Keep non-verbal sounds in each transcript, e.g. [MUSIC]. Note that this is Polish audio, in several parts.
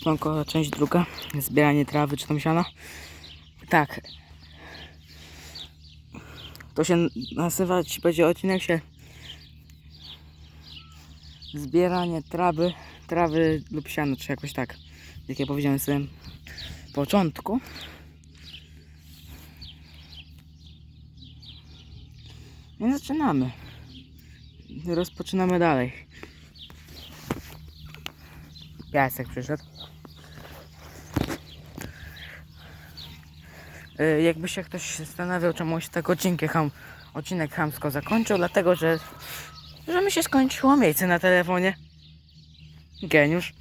Śpiąko, część druga. Zbieranie trawy czy tam siana. Tak. To się nazywać będzie odcinek się zbieranie trawy, trawy lub siana, czy jakoś tak. Jak ja powiedziałem w samym początku. I zaczynamy. Rozpoczynamy dalej. Piasek przyszedł. Jakby się ktoś zastanawiał, czemu się tak odcinki ham, odcinek chamsko zakończył, dlatego że, że mi się skończyło miejsce na telefonie. Geniusz.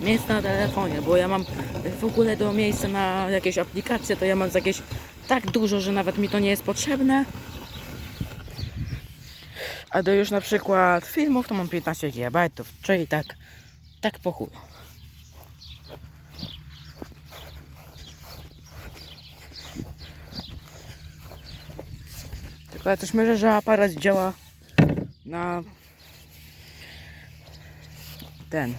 Miejsce na telefonie, bo ja mam w ogóle do miejsca na jakieś aplikacje, to ja mam jakieś tak dużo, że nawet mi to nie jest potrzebne. A do już na przykład filmów to mam 15 GB, czyli tak, tak po chuju. Tylko ja też myślę, że aparat działa na ten.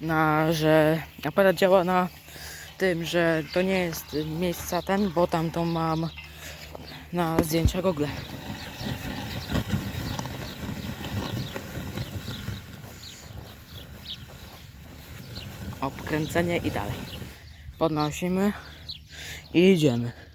Na, że aparat działa na tym, że to nie jest miejsca ten, bo tam to mam na zdjęcia Google. Obkręcenie i dalej. Podnosimy i idziemy.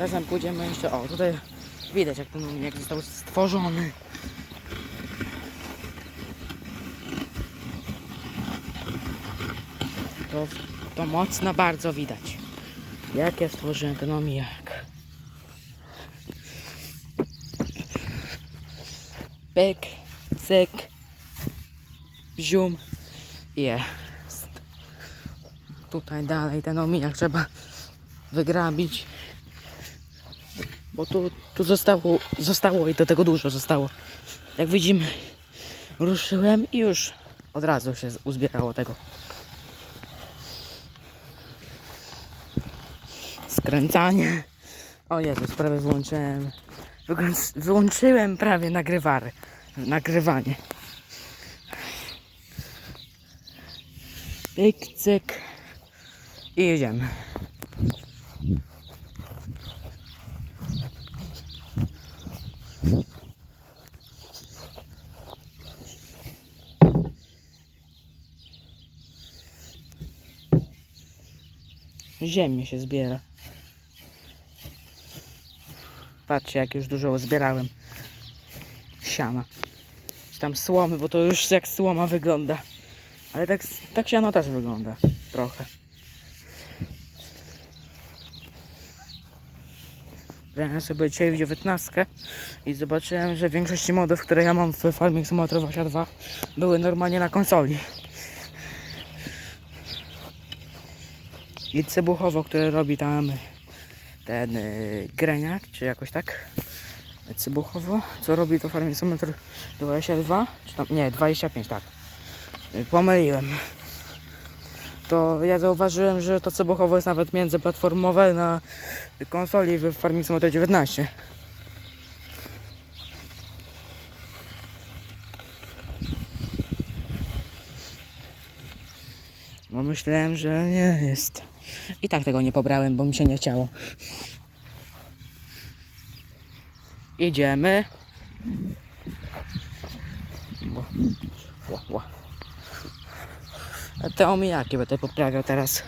Razem pójdziemy jeszcze. O, tutaj widać jak ten umiejek został stworzony. To, to mocno bardzo widać. Jak ja stworzyłem ten omijak. Pyk, cyk, zium, jest. Tutaj dalej ten omijak trzeba wygrabić. Bo tu, tu zostało, zostało i do tego dużo zostało. Jak widzimy, ruszyłem i już od razu się uzbierało tego. Skręcanie. O Jezus, prawie wyłączyłem. Wyłączyłem prawie nagrywary. Nagrywanie. Pyk, cyk. I jedziemy. Ziemię się zbiera. Patrzcie, jak już dużo zbierałem siana. Tam słomy, bo to już jak słoma wygląda. Ale tak, tak siano też wygląda. Trochę. Grałem sobie dzisiaj w 19 i zobaczyłem, że większość modów, które ja mam w Farming Simulator 22 były normalnie na konsoli. I Cebuchowo, które robi tam ten y, Greniak, czy jakoś tak. Cebuchowo, co robi to Farming Simulator 22, czy tam, nie, 25, tak. Pomyliłem. To ja zauważyłem, że to Cebuchowo jest nawet międzyplatformowe na konsoli w Simulator 19. Bo myślałem, że nie jest. I tak tego nie pobrałem, bo mi się nie chciało. Idziemy. Te omijaki będę poprawiał teraz.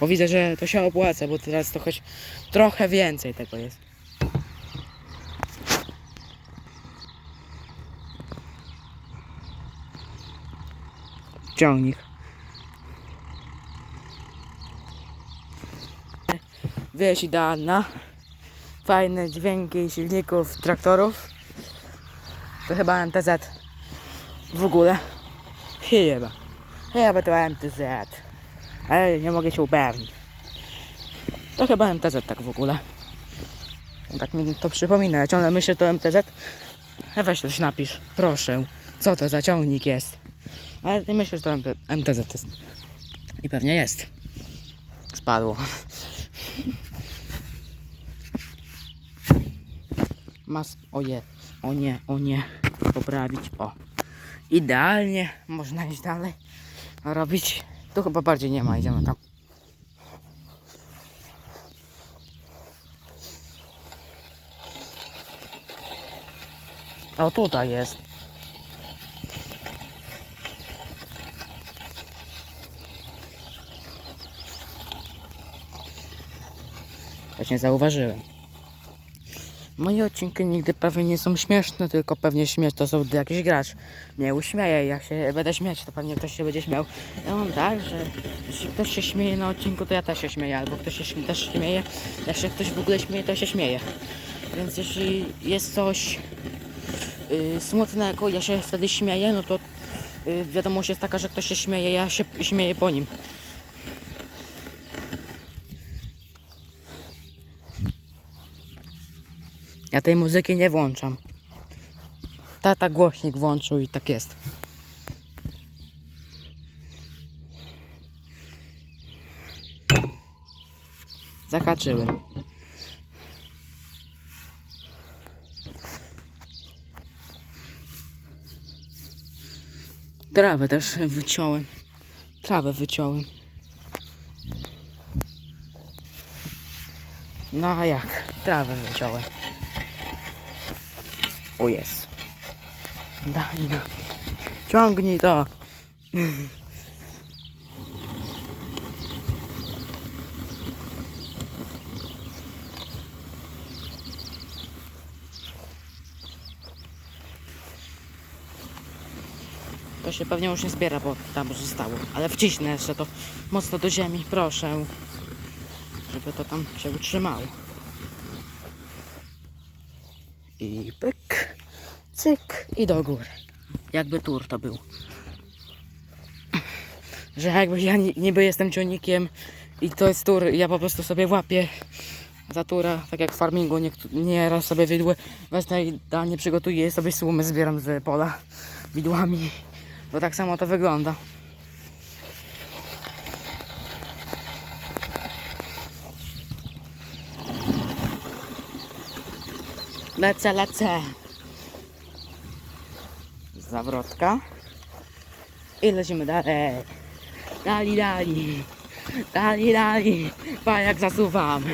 Bo widzę, że to się opłaca, bo teraz to choć trochę więcej tego jest. Ciągnik. Wieś idealna. Fajne dźwięki silników traktorów. To chyba MTZ. W ogóle. Chyba. Chyba to MTZ. Ale nie mogę się upewnić. To chyba MTZ tak w ogóle. Tak mi to przypomina. Ja ciągle myślę to MTZ. A weź coś napisz. Proszę. Co to za ciągnik jest? Ale ty myślisz, że to MT MTZ jest. I pewnie jest. Spadło. Mas... O je. O nie, o nie. Poprawić. O. Idealnie. Można iść dalej. Robić. Tu chyba bardziej nie ma. Idziemy tam. O tutaj jest. Właśnie zauważyłem. Moje odcinki nigdy pewnie nie są śmieszne, tylko pewnie śmiesz to są jakiś gracz. Mnie uśmieje, jak się będę śmiać, to pewnie ktoś się będzie śmiał. Ja mam tak, że jeśli ktoś się śmieje na odcinku, to ja też się śmieję, albo ktoś się śmie- też śmieje, jak się ktoś w ogóle śmieje, to się śmieje. Więc jeśli jest coś yy, smutnego, ja się wtedy śmieję, no to yy, wiadomość jest taka, że ktoś się śmieje, ja się śmieję po nim. Ja tej muzyki nie włączam. Tata głośnik włączył i tak jest. Zakaczyłem. Trawę też wyciąłem. Trawę wyciąłem. No a jak? Trawę wyciąłem. O jest. Daj no. Ciągnij to. To się pewnie już nie zbiera, bo tam zostało. Ale wciśnę jeszcze to mocno do ziemi, proszę. Żeby to tam się utrzymało. I pyk, cyk i do góry. Jakby tur to był. Że jakby ja ni- niby jestem ciągnikiem i to jest tur, ja po prostu sobie łapię za tura, tak jak w farmingu, nie, nieraz sobie widły wezmę i idealnie przygotuję sobie słumy, zbieram z pola widłami. Bo tak samo to wygląda. Lecę, lecę. Zawrotka. I lecimy dalej. Dali, dali. Dali, dali. Pa jak zasuwam.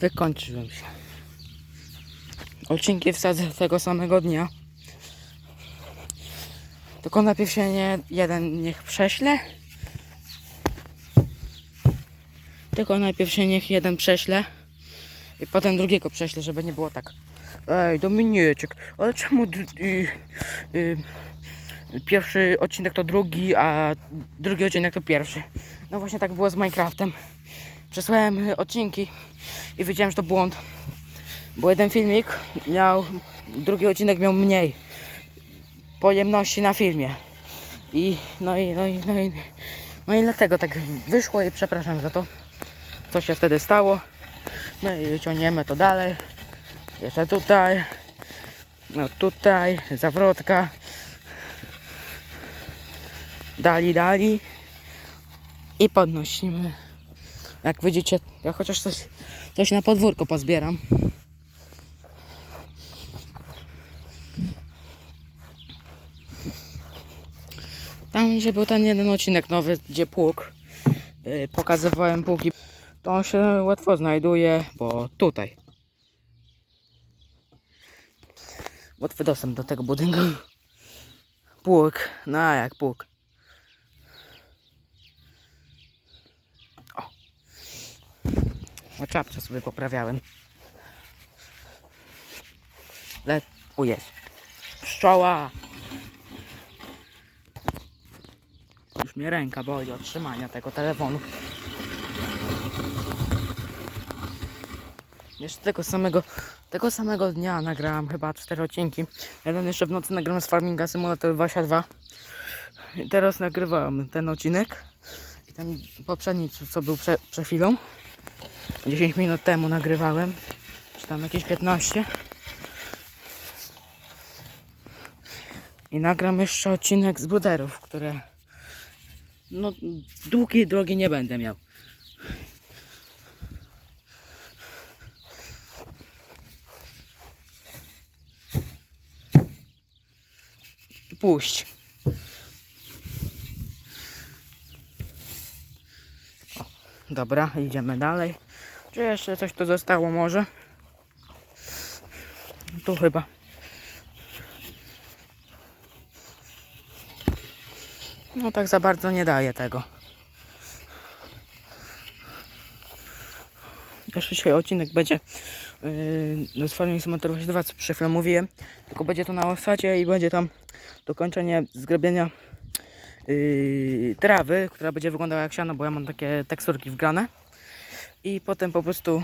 Wykończyłem się. Odcinki wsadzę tego samego dnia. Tylko najpierw się nie jeden niech prześle. Tylko najpierw się niech jeden prześle. I potem drugiego prześlę, żeby nie było tak. Ej, Dominieczek, ale czemu y, y, pierwszy odcinek to drugi, a drugi odcinek to pierwszy? No właśnie tak było z Minecraftem. Przesłałem odcinki i wiedziałem, że to błąd. Bo jeden filmik miał, drugi odcinek miał mniej pojemności na filmie. I no i no i no i, no i dlatego tak wyszło i przepraszam za to, co się wtedy stało. No i ciągniemy to dalej. Jeszcze tutaj. No tutaj. Zawrotka. Dali, dali. I podnosimy. Jak widzicie, ja chociaż coś, coś na podwórko pozbieram. Tam, gdzie był ten jeden odcinek nowy, gdzie pług, yy, pokazywałem pługi, to on się łatwo znajduje, bo tutaj. Łatwy dostęp do tego budynku. Pług, no jak pług. O. O sobie poprawiałem. Le... O jest. Pszczoła. Już mnie ręka boli od trzymania tego telefonu. Jeszcze tego samego, tego samego dnia nagrałam chyba cztery odcinki. Jeden jeszcze w nocy nagrałem z Farminga Simulator 22. I teraz nagrywałem ten odcinek. I ten poprzedni, co- był prze, przed chwilą. 10 minut temu nagrywałem. Czy tam jakieś 15. I nagram jeszcze odcinek z bruderów, które no długiej drogi nie będę miał. Puść. O, dobra, idziemy dalej. Czy jeszcze coś tu zostało może? Tu chyba. No tak za bardzo nie daje tego. Jeszcze dzisiaj odcinek będzie yy, z Farming Simulator 22, co przed chwilą mówiłem. Tylko będzie to na osadzie i będzie tam dokończenie zgrabienia yy, trawy, która będzie wyglądała jak siano, bo ja mam takie teksturki wgrane. I potem po prostu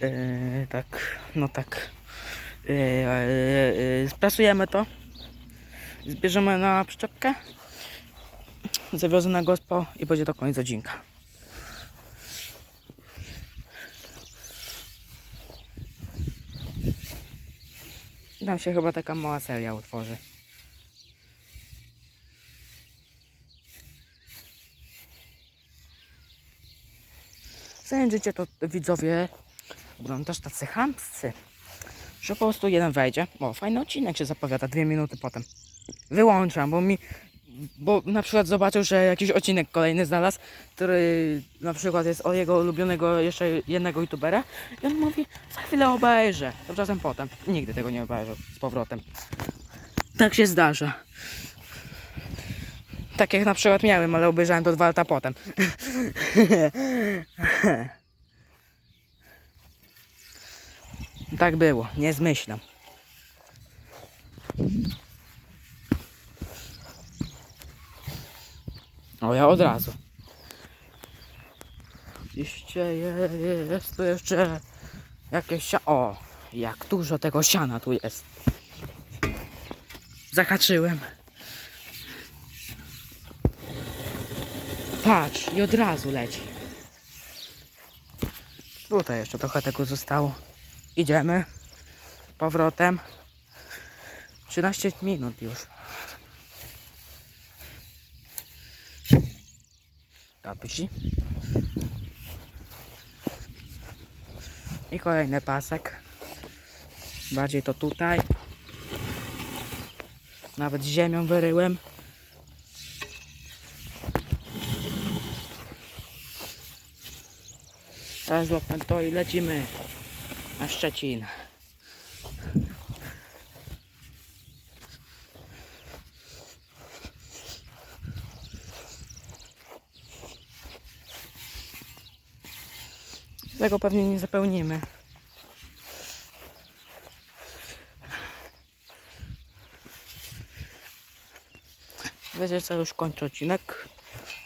yy, tak, no tak yy, yy, sprasujemy to zbierzemy na przyczepkę, zawiozę na gospo i będzie to koniec odcinka. Tam się chyba taka mała seria utworzy. Zajęczycie to widzowie będą też tacy chamscy, że po prostu jeden wejdzie. O, fajny odcinek się zapowiada, dwie minuty potem wyłączam, bo mi, bo na przykład zobaczył, że jakiś odcinek kolejny znalazł, który na przykład jest o jego ulubionego jeszcze jednego youtubera i on mówi, za chwilę obejrzę, tymczasem potem. Nigdy tego nie obejrzę z powrotem. Tak się zdarza. Tak jak na przykład miałem, ale obejrzałem to dwa lata potem. [LAUGHS] tak było, nie zmyślam. O, ja od razu. Oczywiście je- jest tu jeszcze jakieś sia... O, jak dużo tego siana tu jest. Zahaczyłem. Patrz, i od razu leci. Tutaj jeszcze trochę tego zostało. Idziemy. Powrotem. 13 minut już. I kolejny pasek. Bardziej to tutaj. Nawet ziemią wyryłem. Teraz złapmy to i lecimy na Szczecin. Tego pewnie nie zapełnimy. Wiecie co, już kończę odcinek.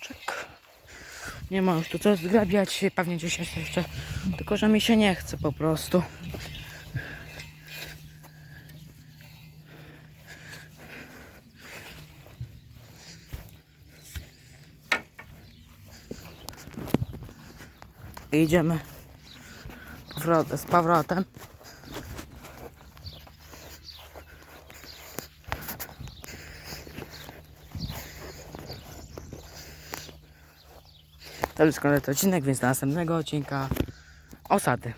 Czek. Nie ma już tu co zgrabiać, pewnie jest jeszcze. Tylko, że mi się nie chce po prostu. Idziemy powrot- z powrotem. To już koniec odcinek, więc do następnego odcinka osady.